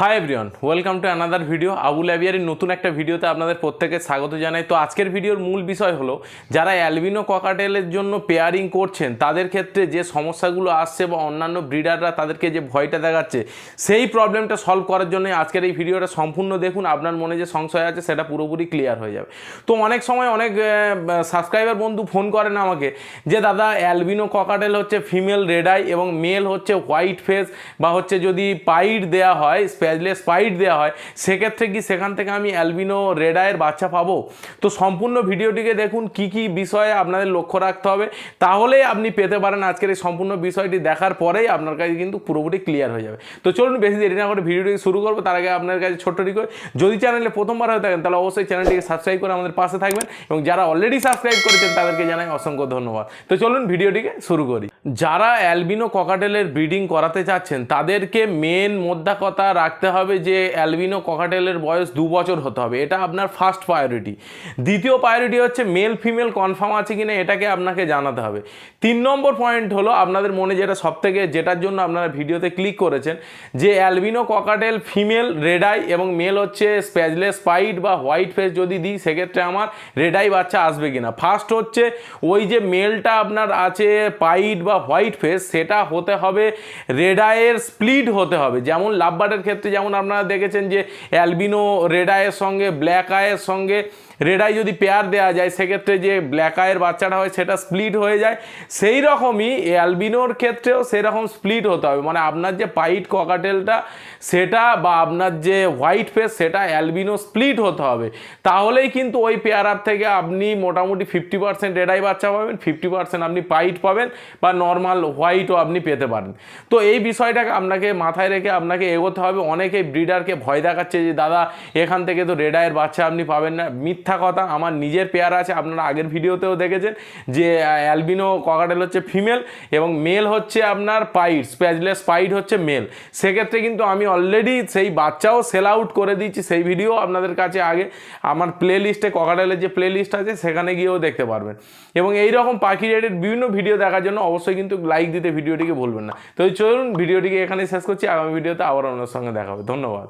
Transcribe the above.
Hi everyone welcome to another video Abul অ্যাবিয়ারের নতুন একটা ভিডিওতে আপনাদের প্রত্যেকে স্বাগত জানাই। তো আজকের ভিডিওর মূল বিষয় হলো, যারা অ্যালবিনো ককাটেলের জন্য পেয়ারিং করছেন, তাদের ক্ষেত্রে যে সমস্যাগুলো আসছে বা অন্যান্য ব্রিডাররা তাদেরকে যে ভয়টা দেখাচ্ছে, সেই প্রবলেমটা সলভ করার জন্য আজকের এই ভিডিওটা সম্পূর্ণ দেখুন। আপনার মনে যে সংশয় আছে, সেটা পুরোপুরি ক্লিয়ার হয়ে যাবে। তো অনেক সময় অনেক সাবস্ক্রাইবার বন্ধু ফোন করেন আমাকে যে, দাদা, অ্যালবিনো ককাটেল হচ্ছে ফিমেল রেড আই এবং মেল হচ্ছে হোয়াইট ফেস বা হচ্ছে যদি পাইট দেওয়া হয় স্প্যাজলেস পাইট দেওয়া হয়, সেক্ষেত্রে কি সেখান থেকে আমি অ্যালবিনো রেডায়ের বাচ্চা পাবো? তো সম্পূর্ণ ভিডিওটিকে দেখুন, কি কি বিষয়ে আপনাদের লক্ষ্য রাখতে হবে, তাহলেই আপনি পেতে পারেন আজকের এই সম্পূর্ণ বিষয়টি দেখার পরেই আপনার কাছে কিন্তু পুরোপুরি ক্লিয়ার হয়ে যাবে। তো চলুন বেশি দেরি না করে ভিডিওটি শুরু করব, তার আগে আপনার কাছে ছোট্ট রিকোয়েস্ট যদি চ্যানেলে প্রথমবার হয়ে থাকেন, তাহলে অবশ্যই চ্যানেলটিকে সাবস্ক্রাইব করে আমাদের পাশে থাকবেন এবং যারা অলরেডি সাবস্ক্রাইব করেছেন, তাদেরকে জানাই অসংখ্য ধন্যবাদ। তো চলুন ভিডিওটিকে শুরু করি। যারা অ্যালবিনো ককাটেলের ব্রিডিং করাতে চাচ্ছেন, তাদেরকে মেন মোদ্দা কথা হবে যে অ্যালবিনো ককাটেলের বয়স দু বছর হতে হবে। এটা আপনার ফার্স্ট প্রায়োরিটি দ্বিতীয় প্রায়োরিটি হচ্ছে মেল ফিমেল কনফার্ম আছে কিনা এটাকে আপনাকে জানাতে হবে। তিন নম্বর পয়েন্ট হলো আপনাদের মনে যেটা সব থেকে যেটার জন্য আপনারা ভিডিওতে ক্লিক করেছেন যে albino cockatiel female red eye এবং মেল হচ্ছে স্প্যাজলেস পাইট বা হোয়াইট ফেস যদি দিই, সেক্ষেত্রে আমার রেডাই বাচ্চা আসবে কিনা। ফার্স্ট হচ্ছে ওই যে মেলটা আপনার আছে পাইট বা হোয়াইট ফেস সেটা হতে হবে রেডাইয়ের স্প্লিট হতে হবে। যেমন লাভবার্ডের ক্ষেত্রে যেমন আপনারা দেখেছেন যে অ্যালবিনো রেড আয়ের সঙ্গে ব্ল্যাক আয়ের সঙ্গে রেড আই যদি পেয়ার দেওয়া যায়, সেক্ষেত্রে যে ব্ল্যাক আয়ের বাচ্চাটা হয়, সেটা স্প্লিট হয়ে যায়। সেই রকমই অ্যালবিনোর ক্ষেত্রেও সেরকম স্প্লিট হতে হবে। মানে আপনার যে পাইট ককাটেলটা সেটা বা আপনার যে হোয়াইট ফেস সেটা অ্যালবিনো স্প্লিট হতে হবে। তাহলেই কিন্তু ওই পেয়ারার থেকে আপনি মোটামুটি ফিফটি পার্সেন্ট রেডাই বাচ্চা পাবেন ফিফটি পার্সেন্ট আপনি পাইট পাবেন বা নর্মাল হোয়াইটও আপনি পেতে পারেন। তো এই বিষয়টাকে আপনাকে মাথায় রেখে আপনাকে এগোতে হবে। অনেকেই ব্রিডারকে ভয় দেখাচ্ছে যে, দাদা, এখান থেকে তো রেডাইয়ের বাচ্চা আপনি পাবেন না। মিথ্যা কথা, আমার নিজের পেয়ার আছে, আপনারা আগের ভিডিওতেও দেখেছেন যে অ্যালবিনো ককাটেল হচ্ছে ফিমেল এবং মেল হচ্ছে আপনার পাইট স্প্যাজলেস পাইট হচ্ছে মেল। সেক্ষেত্রে কিন্তু আমি অলরেডি সেই বাচ্চাও সেল আউট করে দিচ্ছি সেই ভিডিও আপনাদের কাছে আগে। আমার প্লে লিস্টে ককাটেলের যে প্লে লিস্ট আছে, সেখানে গিয়েও দেখতে পারবেন। এবং এই রকম পাখি রেটের বিভিন্ন ভিডিও দেখার জন্য অবশ্যই কিন্তু লাইক দিতে ভিডিওটিকে ভুলবেন না। তো চলুন, ভিডিওটিকে এখানে শেষ করছি, আগামী ভিডিওতে আবার আপনার সঙ্গে দেখা হবে। ধন্যবাদ।